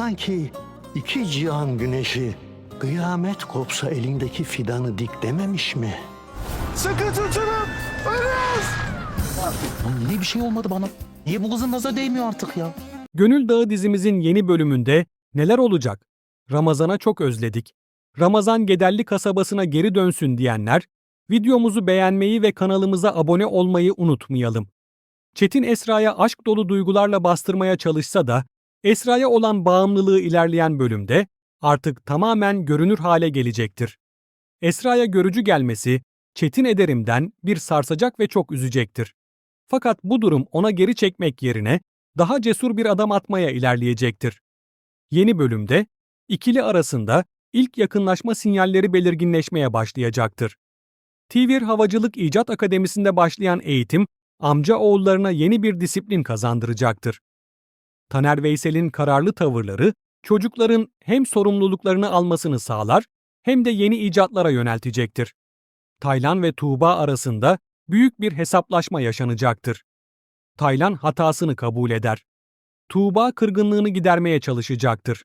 Sanki iki cihan güneşi kıyamet kopsa elindeki fidanı dik dememiş mi? Sıkı tutunun. Ölüyoruz. Lan niye bir şey olmadı bana? Niye bu kızın nazar değmiyor artık ya? Gönül Dağı dizimizin yeni bölümünde neler olacak? Ramazan'a çok özledik. Ramazan Gederli kasabasına geri dönsün diyenler, videomuzu beğenmeyi ve kanalımıza abone olmayı unutmayalım. Çetin Esra'ya aşk dolu duygularla bastırmaya çalışsa da, Esra'ya olan bağımlılığı ilerleyen bölümde artık tamamen görünür hale gelecektir. Esra'ya görücü gelmesi, Çetin Ederim'den bir sarsacak ve çok üzecektir. Fakat bu durum ona geri çekmek yerine daha cesur bir adam atmaya ilerleyecektir. Yeni bölümde ikili arasında ilk yakınlaşma sinyalleri belirginleşmeye başlayacaktır. Tivir Havacılık İcat Akademisi'nde başlayan eğitim, amca oğullarına yeni bir disiplin kazandıracaktır. Taner Veysel'in kararlı tavırları, çocukların hem sorumluluklarını almasını sağlar, hem de yeni icatlara yöneltecektir. Taylan ve Tuğba arasında büyük bir hesaplaşma yaşanacaktır. Taylan hatasını kabul eder. Tuğba kırgınlığını gidermeye çalışacaktır.